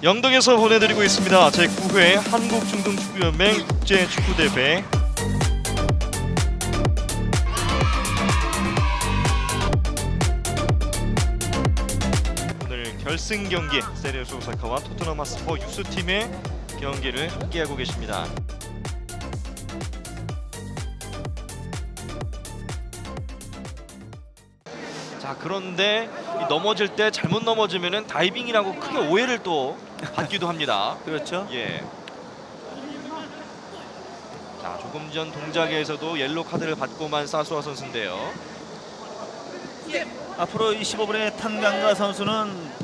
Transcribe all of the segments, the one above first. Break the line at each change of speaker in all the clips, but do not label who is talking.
영덕에서 보내드리고 있습니다. 제9회 한국중등축구연맹 국제축구대회 오늘 결승 경기 세리오스 오사카와 토트넘 하스퍼 유스팀의 경기를 함께하고 계십니다. 자 그런데 이 넘어질 때 잘못 넘어지면은 다이빙이라고 크게 오해를 또 받기도 합니다.
그렇죠.
예. 자 조금 전 동작에서도 옐로 카드를 받고만 사수아 선수인데요.
앞으로 25분의 탄강가 선수는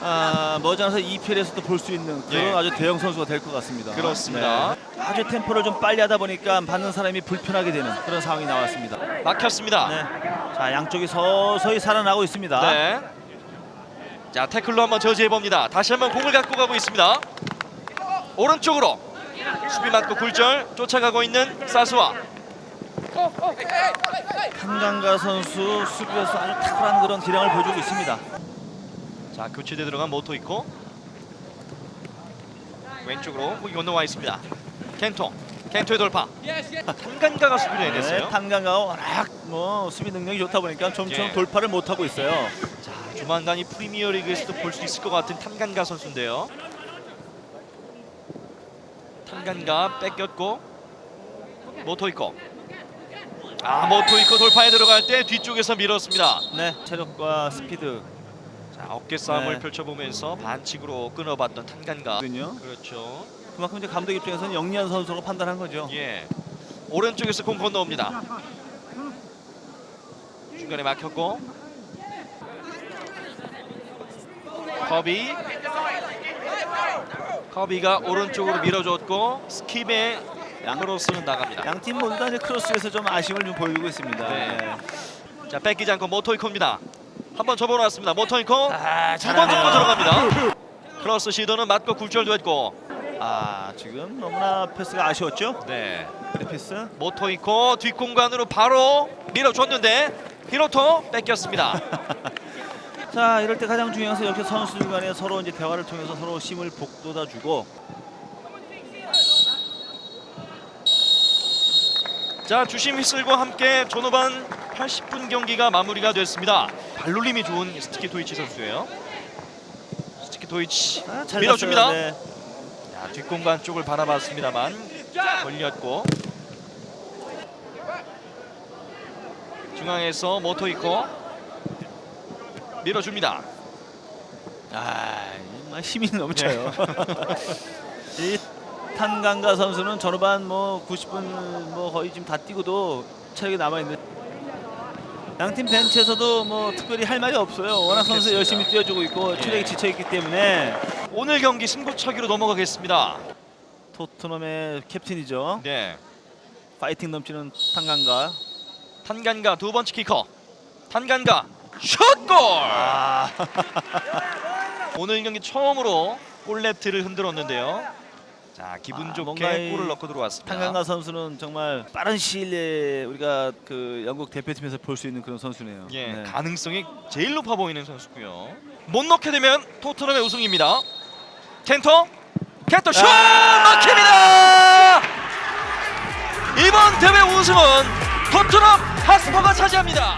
아, 머지않아서 EPL에서도 볼 수 있는 그런
예.
아주 대형 선수가 될 것 같습니다.
그렇습니다.
네. 아주 템포를 좀 빨리 하다 보니까 받는 사람이 불편하게 되는 그런 상황이 나왔습니다.
막혔습니다.
네. 자 양쪽이 서서히 살아나고 있습니다.
네. 자 태클로 한번 저지해 봅니다. 다시 한번 공을 갖고 가고 있습니다. 오른쪽으로 수비 맞고 굴절 쫓아가고 있는 사수아.
탄강가 선수 수비에서 아주 탁월한 그런 기량을 보여주고 있습니다.
자 교체돼 들어간 모토 있고 왼쪽으로 공이 건너와 있습니다. 켄토 켄토의 돌파. 탄간가가 수비를
네,
해냈어요.
탄강가가 워낙 뭐 수비 능력이 좋다 보니까 좀처럼
예.
돌파를 못 하고 있어요.
자 조만간 이 프리미어리그에서도 볼 수 있을 것 같은 탄간가 선수인데요. 탄간가 뺏겼고 모토 있고 아 모토 있고 돌파에 들어갈 때 뒤쪽에서 밀었습니다.
네, 체력과 스피드
자 어깨 싸움을
네.
펼쳐보면서 반칙으로 끊어봤던 탄간가. 그렇죠.
그만큼 이제 감독 입장에서는 영리한 선수로 판단한 거죠.
예. 오른쪽에서 공 건너옵니다. 중간에 막혔고 커비 커비가 오른쪽으로 밀어줬고 스킵의 양으로스는 나갑니다.
양팀 모두 다 이제 크로스에서 좀 아쉬움을 좀 보이고 있습니다.
네. 자 뺏기지 않고 모토이코입니다. 한번 접어놨습니다. 모토이코
아,
두번 접고
잘하네요.
들어갑니다. 크로스 시도는 맞고 굴절도 했고
아, 지금 너무나 패스가 아쉬웠죠?
네
패스.
모토이코 뒷공간으로 바로 밀어줬는데 히로토 뺏겼습니다.
자, 이럴 때 가장 중요한 것은 이렇게 선수들 간에 서로 이제 대화를 통해서 서로 힘을 북돋아 주고
자 주심 휘슬과 함께 전후반 80분 경기가 마무리가 됐습니다. 발놀림이 좋은 스티키 도이치 선수예요. 스티키 도이치
아, 잘
밀어줍니다.
봤어요. 네.
자, 뒷공간 쪽을 바라봤습니다만 걸렸고 중앙에서 모토이코 밀어줍니다.
아, 정말 힘이 넘쳐요.
네.
이 탄강가 선수는 전후반 뭐 90분 뭐 거의 지금 다 뛰고도 체력이 남아 있는. 양팀 벤치에서도 뭐 특별히 할 말이 없어요. 워낙 선수. 열심히 뛰어주고 있고 체력이
예.
지쳐 있기 때문에
오늘 경기 승부차기로 넘어가겠습니다.
토트넘의 캡틴이죠.
네,
파이팅 넘치는 탄강가.
탄간가 두 번째 키커. 탄간가 슛골.
아,
오늘 경기 처음으로 골레트를 흔들었는데요. 자 기분
아,
좋게
뭔가 이
골을 넣고 들어왔습니다.
탄강가 선수는 정말 빠른 시일 내에 우리가 그 영국 대표팀에서 볼 수 있는 그런 선수네요.
예,
네.
가능성이 제일 높아 보이는 선수고요. 못 넣게 되면 토트넘의 우승입니다. 켄터, 켄터 슛
아!
막힙니다. 이번 대회 우승은 토트넘 하스퍼가 차지합니다.